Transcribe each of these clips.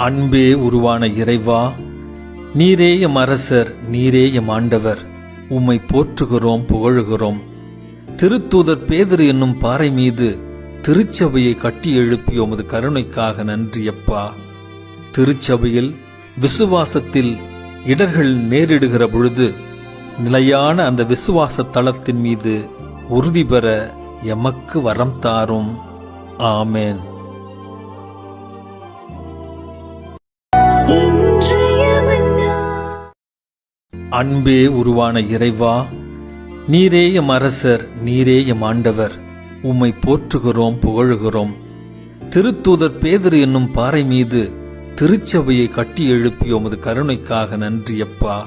அன்பே உருவான இறைவா நீரே எம் அரசர் நீரே எம் ஆண்டவர். உம்மை போற்றுகிறோம் புகழுகிறோம். திருத்தூதர் பேதர் என்னும் பாறை மீது திருச்சபையை கட்டி எழுப்பிய உமது கருணைக்காக நன்றியப்பா திருச்சபையில் விசுவாசத்தில் இடர்கள் நேரிடுகிற பொழுது நிலையான அந்த விசுவாச தளத்தின் மீது உறுதி பெற எமக்கு வரம் தாரும். ஆமேன். அன்பே உருவான இறைவா நீரே எம் அரசர் நீரே எம் ஆண்டவர். உம்மை போற்றுகிறோம் புகழுகிறோம். திருத்தூதர் பேதர் என்னும் பாறை மீது திருச்சபையை கட்டி எழுப்பிய உமது கருணைக்காக நன்றியப்பா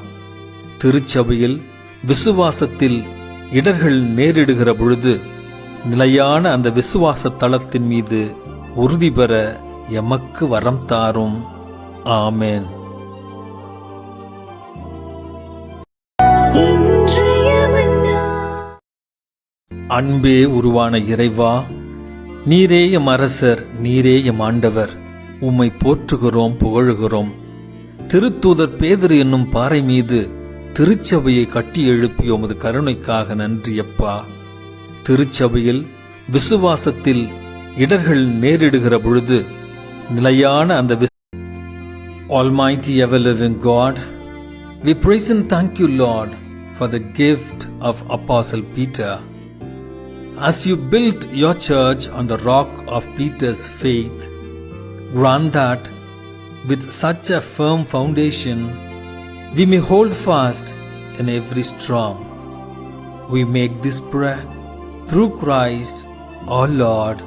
திருச்சபையில் விசுவாசத்தில் இடர்கள் நேரிடுகிற பொழுது நிலையான அந்த விசுவாச தளத்தின் மீது உறுதி பெற எமக்கு வரம் தாரும். ஆமேன். அன்பே உருவான இறைவா நீரே எம் அரசர் நீரே எம் ஆண்டவர். உம்மை போற்றுகிறோம் புகழுகிறோம். திருத்தூதர் பேதர் என்னும் பாறை மீது திருச்சபையை கட்டி எழுப்பிய உமது கருணைக்காக நன்றியப்பா திருச்சபையில் விசுவாசத்தில் இடர்கள் நேரிடுகிற பொழுது நிலையான அந்த Almighty ever living God, we praise and thank you, Lord, for the gift of Apostle Peter. As you built your church on the rock of Peter's faith, grant that with such a firm foundation, we may hold fast in every storm. We make this prayer through Christ our Lord.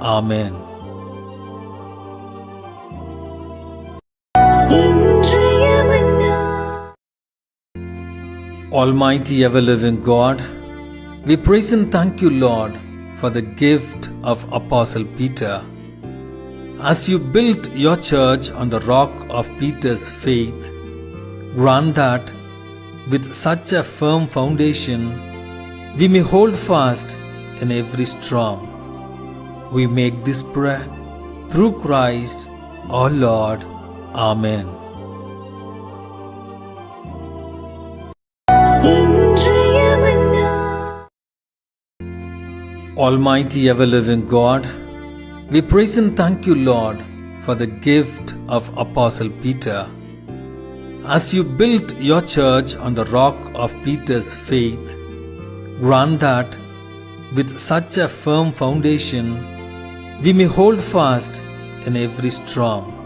Amen. Almighty ever living God, we praise and thank you, Lord, for the gift of Apostle Peter. As you built your church on the rock of Peter's faith, grant that with such a firm foundation, we may hold fast in every storm. We make this prayer through Christ our Lord. Amen. Almighty ever living God, we praise and thank you, Lord, for the gift of Apostle Peter. As you built your church on the rock of Peter's faith, grant that with such a firm foundation, we may hold fast in every storm.